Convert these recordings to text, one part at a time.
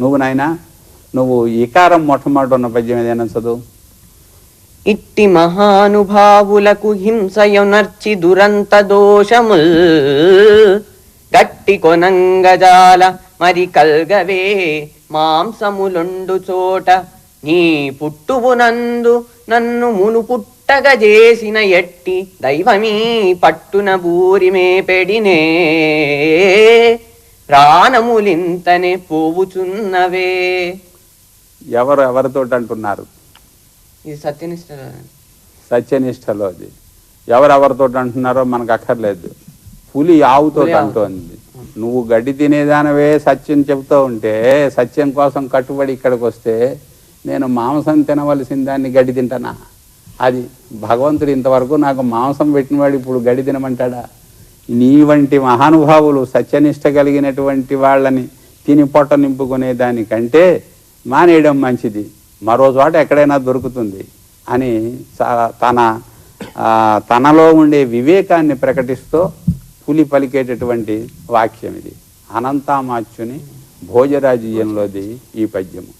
నువ్వు నాయనా నువ్వు ఇకారం మొట్టమొదటి ఉన్న పద్యం ఏదైనా చదువు ఇట్టి మహానుభావులకు హింసయునర్చి దురంత దోషముల్. గట్టి కొనంగజాల మరి కల్గవే మాంసములుండు చోట. నీ పుట్టువునందు నన్ను మును పుట్టగ చేసిన ఎట్టి దైవమీ పట్టున బూరిమే పెడినే. ప్రాణములింతనే పోవుచున్నవే. ఎవరు ఎవరితో అంటున్నారు? ఇది సత్యనిష్ట సత్యనిష్టలో అది. ఎవరెవరితో అంటున్నారో మనకు అక్కర్లేదు. పులి ఆవుతో. అంటోంది. నువ్వు గడ్డి తినేదానవే సత్యం చెబుతూ ఉంటే సత్యం కోసం కట్టుబడి ఇక్కడికి వస్తే నేను మాంసం తినవలసిన దాన్ని గడ్డి తింటానా? అది భగవంతుడు ఇంతవరకు నాకు మాంసం పెట్టినవాడు ఇప్పుడు గడ్డి తినమంటాడా? నీ వంటి మహానుభావులు సత్యనిష్ట కలిగినటువంటి వాళ్ళని తిని పొట్ట నింపుకునే దానికంటే మానేయడం మంచిది. మరో చోట ఎక్కడైనా దొరుకుతుంది అని తన తనలో ఉండే వివేకాన్ని ప్రకటిస్తూ పులి పలికేటటువంటి వాక్యం ఇది. అనంతామాచ్యుని భోజరాజీయంలోది ఈ పద్యము.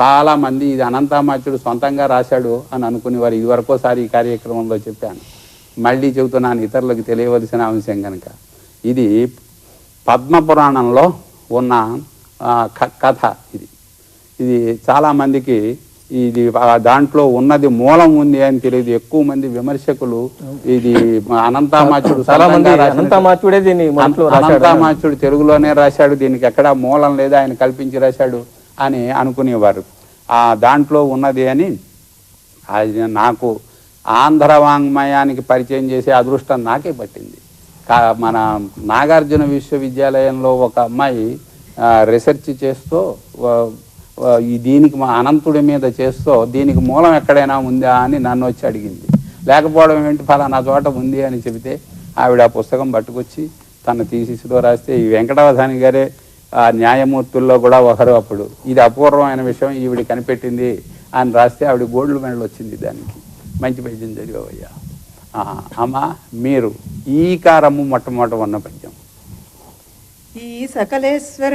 చాలా మంది ఇది అనంతామాచ్యుడు సొంతంగా రాశాడు అని అనుకునేవారు ఇదివరకోసారి ఈ కార్యక్రమంలో చెప్పాను. మళ్ళీ చెబుతున్నాను ఇతరులకు తెలియవలసిన అంశం కనుక ఇది పద్మపురాణంలో ఉన్న కథ ఇది. ఇది చాలా మందికి ఇది ఆ దాంట్లో ఉన్నది మూలం ఉంది అని తెలియదు. ఎక్కువ మంది విమర్శకులు ఇది అనంతామాచుడు అనంతమాచుడే దీన్ని అనంతామాచుడు తెలుగులోనే రాశాడు. దీనికి ఎక్కడా మూలం లేదా ఆయన కల్పించి రాశాడు అని అనుకునేవారు. ఆ దాంట్లో ఉన్నది అని నాకు ఆంధ్ర వాంగ్మయానికి పరిచయం చేసే అదృష్టం నాకే పట్టింది. కా మన నాగార్జున విశ్వవిద్యాలయంలో ఒక అమ్మాయి రీసెర్చ్ చేస్తూ ఈ దీనికి మా అనంతుడి మీద చేస్తూ దీనికి మూలం ఎక్కడైనా ఉందా అని నన్ను వచ్చి అడిగింది. లేకపోవడం ఏంటి? ఫలానా చోట ఉంది అని చెబితే ఆవిడ ఆ పుస్తకం పట్టుకొచ్చి తన తీసిలో రాస్తే ఈ వెంకటవధాని గారే ఆ న్యాయమూర్తుల్లో కూడా ఒకరు అప్పుడు. ఇది అపూర్వమైన విషయం ఈవిడ కనిపెట్టింది అని రాస్తే ఆవిడ గోల్డ్ మెడల్ వచ్చింది దానికి. మంచి పద్యం చదివావయ్యా. ఆ, మీరు ఈ కారము మొట్టమొదట ఉన్న పద్యం ఈ సకలేశ్వర